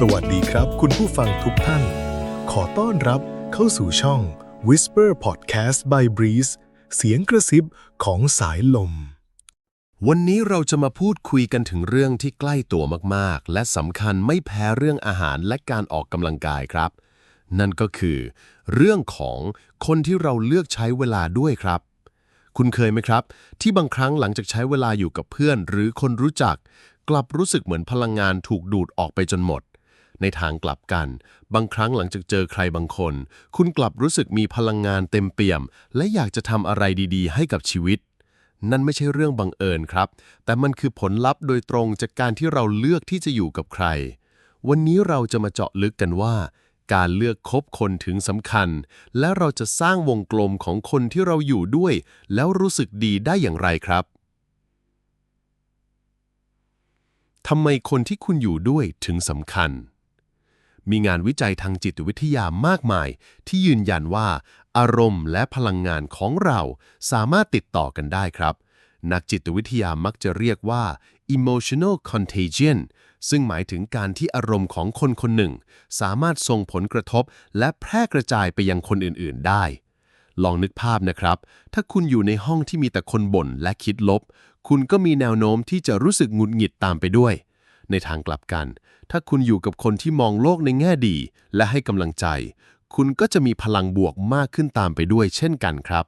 สวัสดีครับคุณผู้ฟังทุกท่าน ขอต้อนรับเข้าสู่ช่อง Whisper Podcast by Breeze เสียงกระซิบของสายลม วันนี้เราจะมาพูดคุยกันถึงเรื่องที่ใกล้ตัวมากๆ และสำคัญไม่แพ้เรื่องอาหารและการออกกำลังกายครับ นั่นก็คือ เรื่องของคนที่เราเลือกใช้เวลาด้วยครับ คุณเคยไหมครับ ที่บางครั้งหลังจากใช้เวลาอยู่กับเพื่อน หรือคนรู้จัก กลับรู้สึกเหมือนพลังงานถูกดูดออกไปจนหมด ในทางกลับกัน บางครั้งหลังจากเจอใครบางคน คุณกลับรู้สึกมีพลังงานเต็มเปี่ยม และอยากจะทำอะไรดีๆ ให้กับชีวิต นั่นไม่ใช่เรื่องบังเอิญครับ แต่มันคือผลลัพธ์โดยตรงจากการที่เราเลือกที่จะอยู่กับใคร วันนี้เราจะมาเจาะลึกกันว่า การเลือกคบคนถึงสำคัญ และเราจะสร้างวงกลมของคนที่เราอยู่ด้วย แล้วรู้สึกดีได้อย่างไรครับทำไมคนที่คุณอยู่ด้วยถึงสำคัญ มีงานวิจัยทางจิตวิทยามากมาย ที่ยืนยันว่า อารมณ์และพลังงานของเราสามารถติดต่อกันได้ครับ นักจิตวิทยามักจะเรียกว่า emotional contagion ซึ่งหมายถึงการที่อารมณ์ของคนคนหนึ่ง สามารถส่งผลกระทบ และแพร่กระจายไปยังคนอื่น ๆ ได้ ลองนึกภาพนะครับ ถ้าคุณอยู่ในห้องที่มีแต่คนบ่นและคิดลบ คุณก็มีแนวโน้มที่จะรู้สึกหงุดหงิดตามไปด้วย ในทางกลับกัน ถ้าคุณอยู่กับคนที่มองโลกในแง่ดี และให้กำลังใจ คุณก็จะมีพลังบวกมากขึ้นตามไปด้วยเช่นกันครับ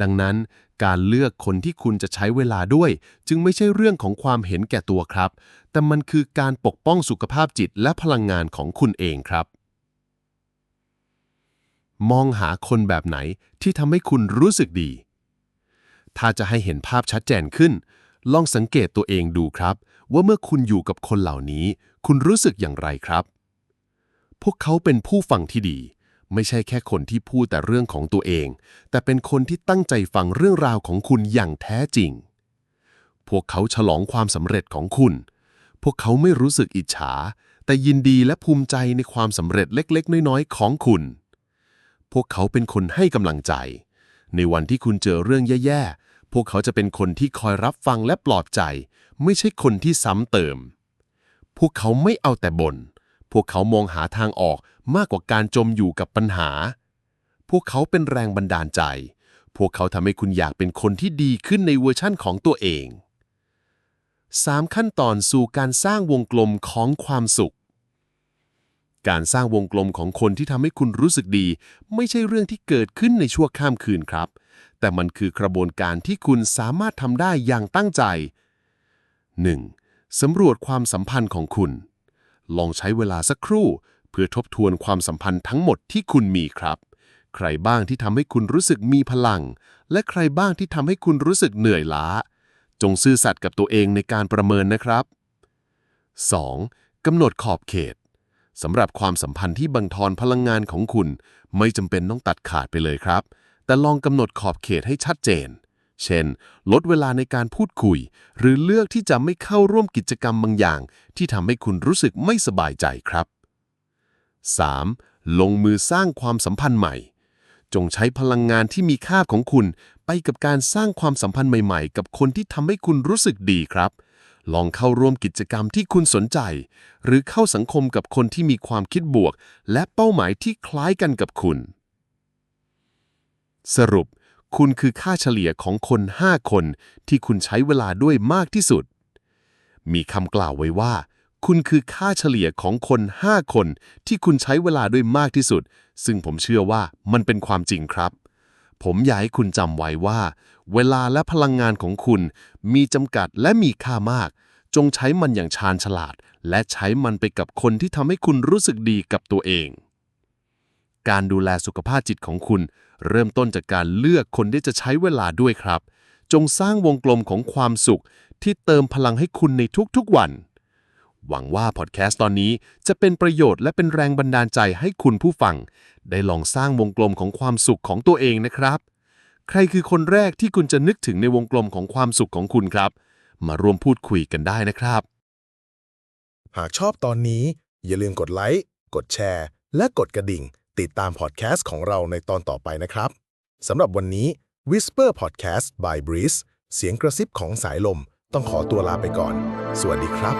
ดังนั้นการเลือกคนที่คุณจะใช้เวลาด้วย จึงไม่ใช่เรื่องของความเห็นแก่ตัวครับ แต่มันคือการปกป้องสุขภาพจิตและพลังงานของคุณเองครับ มองหาคนแบบไหนที่ทำให้คุณรู้สึกดี ถ้าจะให้เห็นภาพชัดเจนขึ้น ลองสังเกตตัวเองดูครับ ว่าเมื่อคุณอยู่กับคนเหล่านี้ คุณรู้สึกอย่างไรครับ พวกเขาเป็นผู้ฟังที่ดี ไม่ใช่แค่คนที่พูดแต่เรื่องของตัวเอง แต่เป็นคนที่ตั้งใจฟังเรื่องราวของคุณอย่างแท้จริง พวกเขาฉลองความสำเร็จของคุณ พวกเขาไม่รู้สึกอิจฉา แต่ยินดีและภูมิใจในความสำเร็จเล็ก ๆ น้อย ๆ ของคุณ พวกเขาเป็นคนให้กำลังใจ ในวันที่คุณเจอเรื่องแย่ๆพวกเขาจะเป็นคนที่คอยรับฟังและปลอบใจ ไม่ใช่คนที่ซ้ำเติม พวกเขาไม่เอาแต่บน่น พวกเขามองหาทางออกมากกว่าการจมอยู่กับปัญหา พวกเขาเป็นแรงบันดาลใจ พวกเขาทำให้คุณอยากเป็นคนที่ดีขึ้นในเวอร์ชั่นของตัวเอง 3 ขั้นตอนสู่การสร้างวงกลมของความสุข การสร้างวงกลมของคนที่ทำให้คุณรู้สึกดี ไม่ใช่เรื่องที่เกิดขึ้นในชั่วข้ามคืนครับ แต่มันคือกระบวนการที่คุณสามารถทำได้อย่างตั้งใจ 1. สำรวจความสัมพันธ์ของคุณ ลองใช้เวลาสักครู่ เพื่อทบทวนความสัมพันธ์ทั้งหมดที่คุณมีครับ ใครบ้างที่ทำให้คุณรู้สึกมีพลัง และใครบ้างที่ทำให้คุณรู้สึกเหนื่อยล้า จงซื่อสัตย์กับตัวเองในการประเมินนะครับ 2. กำหนดขอบเขตสำหรับความสัมพันธ์ที่บังทอนพลังงานของคุณ ไม่จำเป็นต้องตัดขาดไปเลยครับ แต่ลองกำหนดขอบเขตให้ชัดเจน เช่น ลดเวลาในการพูดคุย หรือเลือกที่จะไม่เข้าร่วมกิจกรรมบางอย่าง ที่ทำให้คุณรู้สึกไม่สบายใจครับ 3. ลงมือสร้างความสัมพันธ์ใหม่ จงใช้พลังงานที่มีค่าของคุณไปกับการสร้างความสัมพันธ์ใหม่ ๆ กับคนที่ทำให้คุณรู้สึกดีครับ ลองเข้าร่วมกิจกรรมที่คุณสนใจ หรือเข้าสังคมกับคนที่มีความคิดบวก และเป้าหมายที่คล้ายกันกับคุณ สรุป คุณคือค่าเฉลี่ยของคน 5 คนที่คุณใช้เวลาด้วยมากที่สุด มีคำกล่าวไว้ว่า คุณคือค่าเฉลี่ยของคน 5 คนที่คุณใช้เวลาด้วยมากที่สุด ซึ่งผมเชื่อว่ามันเป็นความจริงครับ ผมอยากให้คุณจำไว้ว่า เวลาและพลังงานของคุณ มีจำกัดและมีค่ามาก จงใช้มันอย่างชาญฉลาด และใช้มันไปกับคนที่ทำให้คุณรู้สึกดีกับตัวเอง การดูแลสุขภาพจิตของคุณ เริ่มต้นจากการเลือกคนที่จะใช้เวลาด้วยครับ จงสร้างวงกลมของความสุข ที่เติมพลังให้คุณในทุกๆวัน หวังว่าพอดแคสต์ตอนนี้จะเป็นประโยชน์และเป็นแรงบันดาลใจให้คุณผู้ฟัง ได้ลองสร้างวงกลมของความสุขของตัวเองนะครับ ใครคือคนแรกที่คุณจะนึกถึงในวงกลมของความสุขของคุณครับ มาร่วมพูดคุยกันได้นะครับ หากชอบตอนนี้ อย่าลืมกดไลค์ กดแชร์ และกดกระดิ่ง ติดตามพอดแคสต์ของเราในตอนต่อไปนะครับสำหรับวันนี้ Whisper Podcast by Breeze เสียงกระซิบของสายลม ต้องขอตัวลาไปก่อน สวัสดีครับ